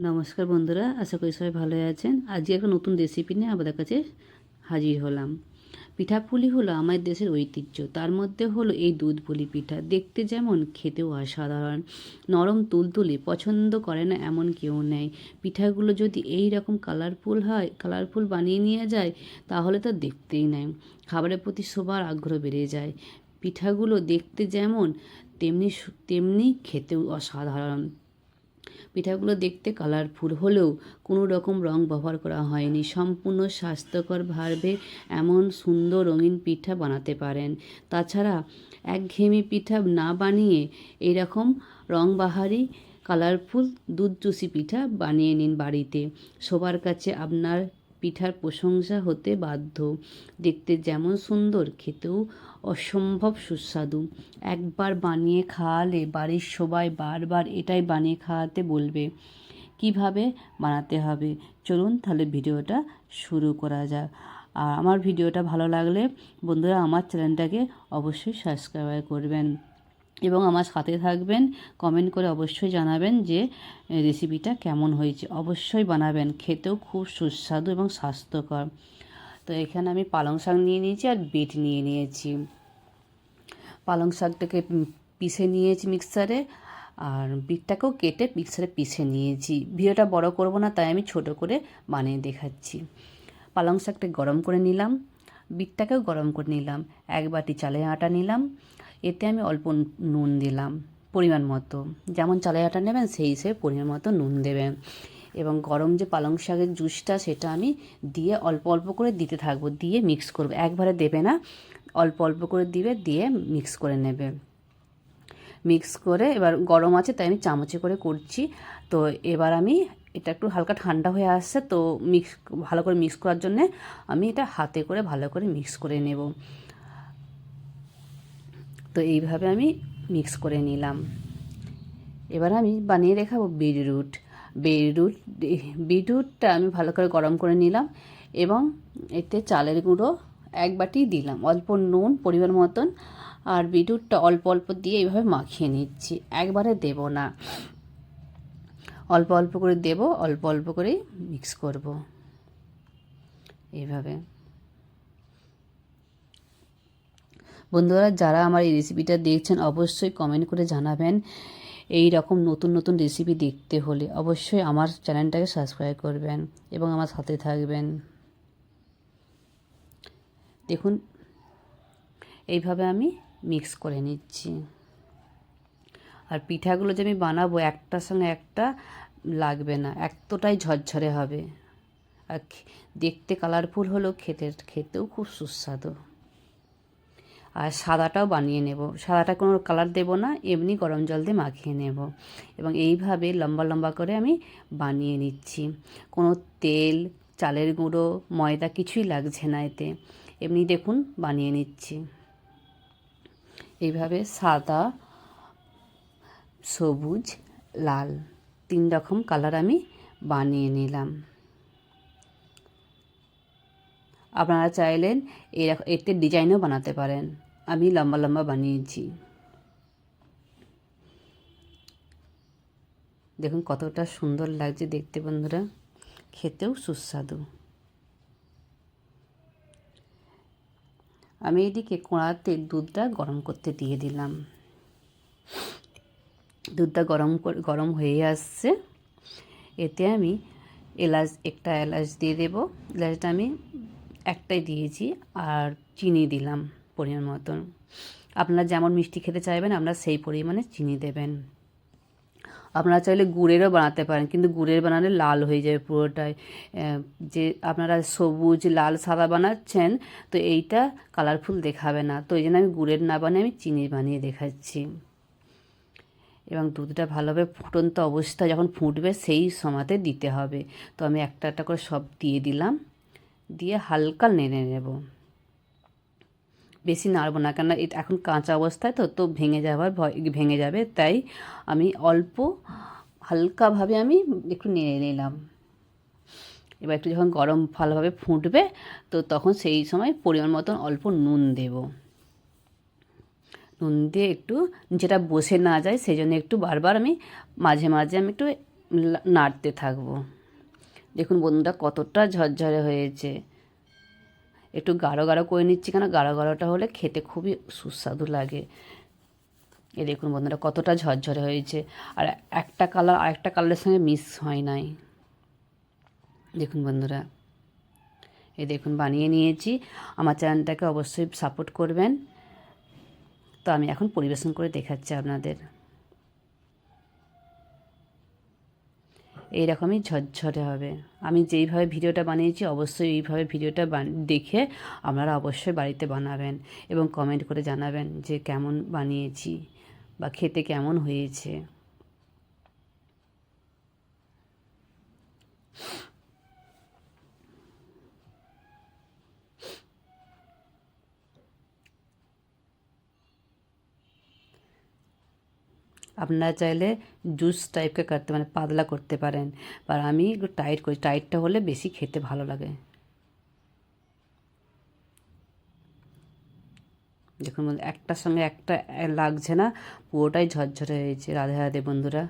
নমস্কার বন্ধুরা, আশা করি সবাই ভালো আছেন। আজকে একটা নতুন রেসিপি নিয়ে আপনাদের কাছে হাজির হলাম। পিঠাপুলি হলো আমাদের দেশের ঐতিহ্য। তার মধ্যে হলো এই দুধ পুলি পিঠা। দেখতে যেমন খেতেও অসাধারণ। নরম তুলতুলে, পছন্দ করে না এমন কেউ নেই। পিঠাগুলো যদি এই রকম কালারফুল হয় কালারফুল বানিয়ে নিয়ে যায়, তাহলে তো দেখতেই নেই। খাবারের প্রতি সবার আগ্রহ বেড়ে যায়। পিঠাগুলো দেখতে যেমন তেমনি তেমনি খেতেও অসাধারণ। পিঠাগুলো দেখতে কালারফুল হলেও কোনো রকম রং ব্যবহার করা হয়নি। সম্পূর্ণ স্বাস্থ্যকর স্বাস্থ্যকরভাবে এমন সুন্দর রঙিন পিঠা বানাতে পারেন। তাছাড়া একঘেয়েমি পিঠা না বানিয়ে এরকম রংবাহারি কালারফুল দুধ চুষি পিঠা বানিয়ে নিন বাড়িতে। সবার কাছে আপনার পিঠার প্রশংসা হতে বাধ্য। দেখতে যেমন সুন্দর, খেতেও অসম্ভব সুস্বাদু। একবার বানিয়ে খাওয়ালে বাড়ির সবাই বারবার এটাই বানিয়ে খাওয়াতে বলবে, কীভাবে বানাতে হবে? চলুন তাহলে ভিডিওটা শুরু করা যাক। আর আমার ভিডিওটা ভালো লাগলে বন্ধুরা আমার চ্যানেলটাকে অবশ্যই সাবস্ক্রাইব করবেন। এবং আমার সাথে থাকবেন কমেন্ট করে অবশ্যই জানাবেন যে রেসিপিটা কেমন হয়েছে। অবশ্যই বানাবেন, খেতেও খুব সুস্বাদু এবং স্বাস্থ্যকর। তো এখানে আমি পালং শাক নিয়ে নিয়েছি আর বিট নিয়ে নিয়েছি। পালং শাকটাকে পিষে নিয়েছি মিক্সারে আর বিটটাকেও কেটে মিক্সারে পিষে নিয়েছি। ভিডিওটা বড় করব না, তাই আমি ছোট করে বানিয়ে দেখাচ্ছি। পালং শাকটা গরম করে নিলাম, বিটটাকেও গরম করে নিলাম। এক বাটি চালের আটা নিলাম এতে আমি অল্প নুন দিলাম, পরিমাণ মতো। যেমন চালের আটা নেবেন, সেই হিসেবে পরিমাণ মতো নুন দেবেন। এবং গরম যে পালং শাকের জুসটা, সেটা আমি দিয়ে অল্প অল্প করে দিতে থাকব, দিয়ে মিক্স করব। একবারে দেবে না, অল্প অল্প করে দিবে, দিয়ে মিক্স করে নেবে। মিক্স করে এবার গরম আছে, তাই আমি চামচে করে করছি। তো এবার আমি, এটা একটু হালকা ঠান্ডা হয়ে আসছে, তো মিক্স ভালো করে মিক্স করার জন্যে আমি এটা হাতে করে ভালো করে মিক্স করে নেব। তো এইভাবে আমি মিক্স করে নিলাম। এবার আমি বানিয়ে দেখাবো বিটরুট। বিটরুট, বিটরুটটা আমি ভালো করে গরম করে নিলাম এবং এতে চালের গুঁড়ো এক বাটি দিলাম। অল্প নুন পরিমাণ মতন আর বিটরুটটা অল্প অল্প দিয়ে এইভাবে মাখিয়ে নিচ্ছি। একবারে দেব না। অল্প অল্প করে দেব, অল্প অল্প করেই মিক্স করব। এইভাবে। বন্ধুরা, যারা আমার এই রেসিপিটা দেখছেন, অবশ্যই কমেন্ট করে জানাবেন এই রকম নতুন নতুন রেসিপি দেখতে হলে। অবশ্যই আমার চ্যানেলটাকে সাবস্ক্রাইব করবেন এবং আমার সাথে থাকবেন। দেখুন, এইভাবে আমি মিক্স করে নিচ্ছি। আর পিঠাগুলো যে আমি বানাবো, একটার সঙ্গে একটা লাগবে না, এতটাই ঝরঝরে হবে। আর দেখতে কালারফুল হলেও খেতে খেতেও খুব সুস্বাদু। আর সাদাটাও বানিয়ে নেব। সাদাটা কোনো কালার দেব না, এমনি গরম জল দিয়ে মাখিয়ে নেব। এবং এইভাবে লম্বা লম্বা করে আমি বানিয়ে নিচ্ছি। কোনো তেল, চালের গুঁড়ো, ময়দা কিছুই লাগছে না এতে। এমনি দেখুন, বানিয়ে নিচ্ছি। এইভাবে সাদা, সবুজ, লাল তিন রকম কালার আমি বানিয়ে নিলাম। আপনারা চাইলেন এরকম এতে ডিজাইনও বানাতে পারেন। আমি লম্বা লম্বা বানিয়েছি। দেখুন কতটা সুন্দর লাগছে দেখতে বন্ধুরা। খেতেও সুস্বাদু। আমি এদিকে কড়াতে দুধটা গরম করতে দিয়ে দিলাম। দুধটা গরম গরম হয়ে আসছে। এতে আমি এলাচ, একটা এলাচ দিয়ে দেবো। এলাচটা আমি একটাই দিয়েছি আর চিনি দিলাম পরিমাণ মতন। আপনারা যেমন মিষ্টি খেতে চাইবেন আপনারা সেই পরিমাণে চিনি দেবেন। আপনারা চাইলে গুড়েরও বানাতে পারেন, কিন্তু গুড়ের বানালে লাল হয়ে যাবে পুরোটাই। যে আপনারা সবুজ, লাল, সাদা বানাচ্ছেন, তো এইটা কালারফুল দেখাবে না। তো এই জন্য আমি গুড়ের না বানিয়ে, আমি চিনি বানিয়ে দেখাচ্ছি। এবং দুধটা ভালোভাবে ফুটন্ত অবস্থা যখন ফুটবে, সেই সময়তে দিতে হবে। তো আমি একটা একটা করে সব দিয়ে দিলাম। দিয়ে হালকা নেড়ে নেব। বেশি নাড়বো না, কেননা এটা এখন কাঁচা অবস্থায় তো তো ভেঙে যাওয়ার ভয় ভেঙে যাবে, তাই আমি অল্প হালকাভাবে আমি একটু নেড়ে নিলাম। এবার একটু যখন গরম ভালোভাবে ফুটবে, তো তখন সেই সময় পরিমাণ মতন অল্প নুন দেব। নুন দিয়ে একটু যেটা বসে না যায় সেই জন্য একটু বারবার আমি মাঝে মাঝে আমি একটু নাড়তে থাকব। দেখুন বন্ধুরা, কতটা ঝরঝরে হয়েছে। একটু গাঢ় গাঢ় করে নিচ্ছি কেন? গাঢ় গাঢ়টা হলে খেতে খুবই সুস্বাদু লাগে। এ দেখুন বন্ধুরা, কতটা ঝরঝরে হয়েছে। আর একটা কালার, আরেকটা কালারের সঙ্গে মিক্স হয় নাই। দেখুন বন্ধুরা এই দেখুন বানিয়ে নিয়েছি। আমার চ্যানেলটাকে অবশ্যই সাপোর্ট করবেন। তো আমি এখন পরিবেশন করে দেখাচ্ছি আপনাদের। এইরকমই ঝরঝরে হবে। আমি যেইভাবে ভিডিওটা বানিয়েছি, অবশ্যই এইভাবে ভিডিওটা দেখে আপনারা অবশ্যই বাড়িতে বানাবেন এবং কমেন্ট করে জানাবেন যে কেমন বানিয়েছি বা খেতে কেমন হয়েছে। আপনারা চাইলে জুস টাইপকে করতে মানে পাতলা করতে পারেন। আর আমি একটু টাইট করি টাইটটা হলে বেশি খেতে ভালো লাগে। দেখুন একটা একটার সঙ্গে একটা লাগছে না, পুরোটাই ঝরঝরে হয়েছে। রাধে রাধে বন্ধুরা।